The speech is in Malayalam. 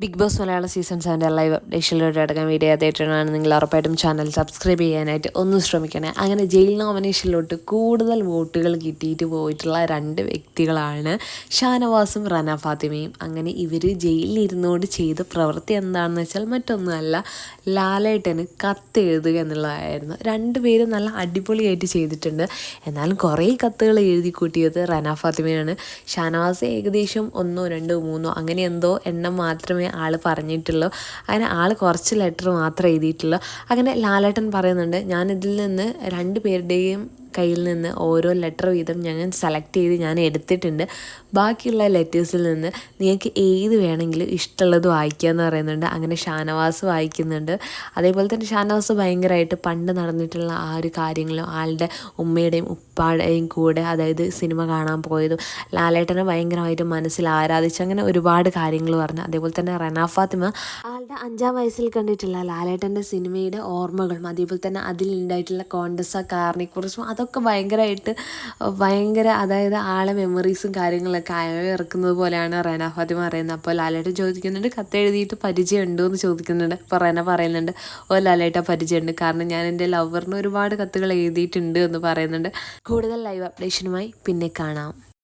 ബിഗ് ബോസ് മലയാള സീസൺ സെവന്റെ ലൈവ് അപ്ഡേഷനിലൂടെ അടക്കം വീഡിയോ തേറ്ററാണ് നിങ്ങൾ ഉറപ്പായിട്ടും ചാനൽ സബ്സ്ക്രൈബ് ചെയ്യാനായിട്ട് ഒന്ന് ശ്രമിക്കണേ. അങ്ങനെ ജയിൽ നോമിനേഷനിലോട്ട് കൂടുതൽ വോട്ടുകൾ കിട്ടിയിട്ട് പോയിട്ടുള്ള രണ്ട് വ്യക്തികളാണ് ഷാനവാസും റന ഫാത്തിമയും. അങ്ങനെ ഇവർ ജയിലിൽ ഇരുന്നുകൊണ്ട് ചെയ്ത പ്രവൃത്തി എന്താണെന്ന് വെച്ചാൽ മറ്റൊന്നുമല്ല ലാലേട്ടന് കത്ത് എഴുതുക എന്നുള്ളതായിരുന്നു രണ്ടുപേരും നല്ല അടിപൊളിയായിട്ട് ചെയ്തിട്ടുണ്ട്. എന്നാലും കുറേ കത്തുകൾ എഴുതി കൂട്ടിയത് റന ഫാത്തിമയാണ്. ഷാനവാസ് ഏകദേശം ഒന്നോ രണ്ടോ മൂന്നോ അങ്ങനെ എന്തോ എണ്ണം മാത്രമേ ആൾ പറഞ്ഞിട്ടുള്ളൂ. അങ്ങനെ ആൾ കുറച്ച് ലെറ്റർ മാത്രമേ എഴുതിയിട്ടുള്ളൂ. അങ്ങനെ ലാലേട്ടൻ പറയുന്നുണ്ട് ഞാനിതിൽ നിന്ന് രണ്ട് പേരുടെയും കയ്യിൽ നിന്ന് ഓരോ ലെറ്റർ വീതം ഞാൻ സെലക്ട് ചെയ്ത് ഞാൻ എടുത്തിട്ടുണ്ട്. ബാക്കിയുള്ള ലെറ്റേഴ്സിൽ നിന്ന് നിങ്ങൾക്ക് ഏത് വേണമെങ്കിലും ഇഷ്ടമുള്ളത് വായിക്കുക എന്ന് പറയുന്നുണ്ട്. അങ്ങനെ ഷാനവാസ് വായിക്കുന്നുണ്ട്. അതേപോലെ തന്നെ ഷാനവാസ് ഭയങ്കരമായിട്ട് പണ്ട് നടന്നിട്ടുള്ള ആ ഒരു കാര്യങ്ങളും ആളുടെ ഉമ്മയുടെയും ഉപ്പാടെയും കൂടെ അതായത് സിനിമ കാണാൻ പോയതും ലാലേട്ടനെ ഭയങ്കരമായിട്ട് മനസ്സിൽ ആരാധിച്ച് അങ്ങനെ ഒരുപാട് കാര്യങ്ങൾ പറഞ്ഞു. അതേപോലെ തന്നെ റന ഫാത്തിമ ആളുടെ അഞ്ചാം വയസ്സിൽ കണ്ടിട്ടുള്ള ലാലേട്ടന്റെ സിനിമയുടെ ഓർമ്മകളും അതേപോലെ തന്നെ അതിലുണ്ടായിട്ടുള്ള കോണ്ടസ കാറിനെ കുറിച്ചും അതൊക്കെ ഭയങ്കരമായിട്ട് ഭയങ്കര അതായത് ആളെ മെമ്മറീസും കാര്യങ്ങളൊക്കെ അയവിറക്കുന്നത് പോലെയാണ് റെന ഫാത്തിമ പറയുന്നത്. അപ്പോൾ ലാലേട്ടൻ ചോദിക്കുന്നുണ്ട് കത്ത് എഴുതിയിട്ട് പരിചയം ഉണ്ടോ എന്ന് ചോദിക്കുന്നുണ്ട്. അപ്പോൾ റെന പറയുന്നുണ്ട് ഓ ലാലേട്ട പരിചയമുണ്ട്. കാരണം ഞാൻ എന്റെ ലവറിന് ഒരുപാട് കത്തുകൾ എഴുതിയിട്ടുണ്ട് എന്ന് പറയുന്നുണ്ട്. കൂടുതൽ ലൈവ് അപ്ഡേഷനുമായി പിന്നെ കാണാം.